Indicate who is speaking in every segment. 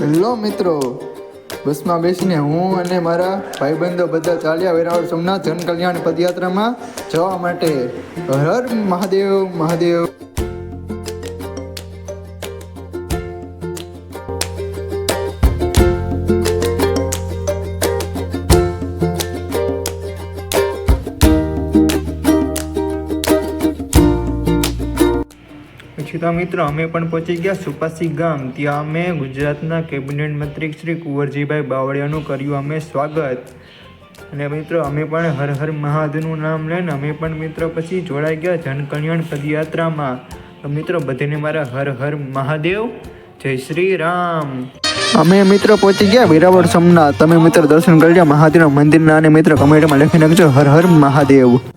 Speaker 1: Hello મિત્રો, બસમાં બેસીને હું અને મારા ભાઈબંધો બધા ચાલ્યા વેરાવળ સોમનાથ જન કલ્યાણ પદયાત્રામાં જવા માટે હર હર મહાદેવ મહાદેવ. તો મિત્રો, અમે પણ પહોંચી ગયા સુપાસી ગામ. ત્યાં અમે ગુજરાતના કેબિનેટ મંત્રી શ્રી કુંવરજીભાઈ બાવળિયાનું કર્યું અમે સ્વાગત. અને મિત્રો, અમે પણ હર હર મહાદેવનું નામ લઈને અમે પણ મિત્રો પછી જોડાઈ ગયા જનકલ્યાણ પદયાત્રામાં. તો મિત્રો, બધાને મારા હર હર મહાદેવ. જય શ્રી રામ. અમે મિત્રો પહોંચી ગયા વેરાવળ સોમનાથ. તમે મિત્રો દર્શન કરજો મહાદેવના મંદિરના અને મિત્રો કમેન્ટમાં લખી નાખજો હર હર મહાદેવ.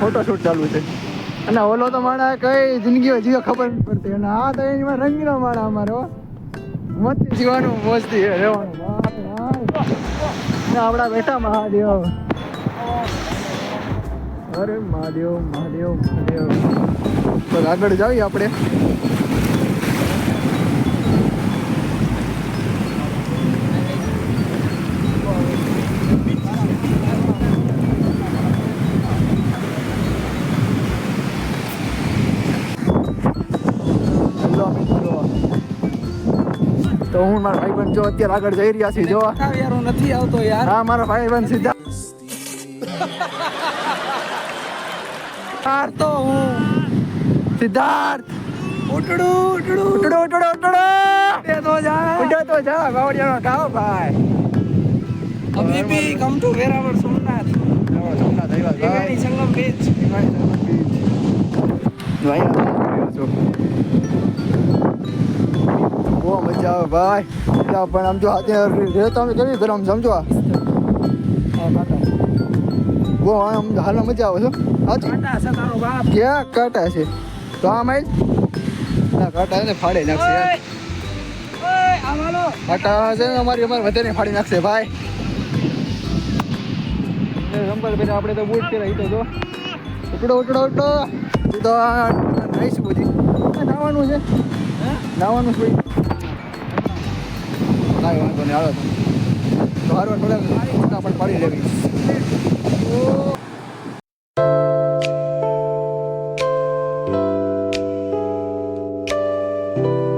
Speaker 1: ફોટોશૂટ ચાલુ છે. અને ઓલો તો માણા કઈ જિંદગીઓ જીવો ખબર નથી પડતી. અને આ તો એમાં રંગીનો માણા અમારો. મસ્તી જીવાનું છે, રહેવાનું. આપણા બેઠા મહાદેવ. અરે મહાદેવ મહાદેવ મહાદેવ. આગળ જાવી આપણે હેલો મિત્રો તો હું મારા ભાઈબંધ જો અત્યારે આગળ જઈ રહ્યા છીએ જો.
Speaker 2: યાર હું નથી આવતો યાર.
Speaker 1: હા મારા ભાઈબંધ સીધા.
Speaker 2: યાર તો હું
Speaker 1: સિદ્ધાર્થ.
Speaker 2: ઉટડુ ઉટડુ
Speaker 1: ઉટડો ઉટડો ઉટડો
Speaker 2: ઉડે તો જા.
Speaker 1: ઉડે તો જા બાવળિયાનો ગાવ ભાઈ.
Speaker 2: અભી ભી કમ ટુ વેરાવર સોમનાથ.
Speaker 1: સોમનાથ આવ્યા ભાઈ આવે ભાઈ. ત્યાં પણ આમ જો હાથે અમે કેવી ગરમ સમજો બહુ આમ હાલમાં મજા આવે છે. હાચી?
Speaker 2: કાંટા છે તારો બાપ.
Speaker 1: ક્યાં કાંટા છે? તો આ આઈ ના કાંટા છે ને ફાડી નાખશે. કાંટા છે અમારી અમારે વધારે ફાડી નાખશે ભાઈ. એ સંભાળ આપણે તો બૂટ પહેરા તો જો. ઉટડો ઉટડો ઉટડો તું આ નાઈશ બધી નાવાનું છે. નાવાનું છે. વાંધો નહીં આવે તો. હારવાર થોડા ફટાફટ પાડી લેવી. Thank you.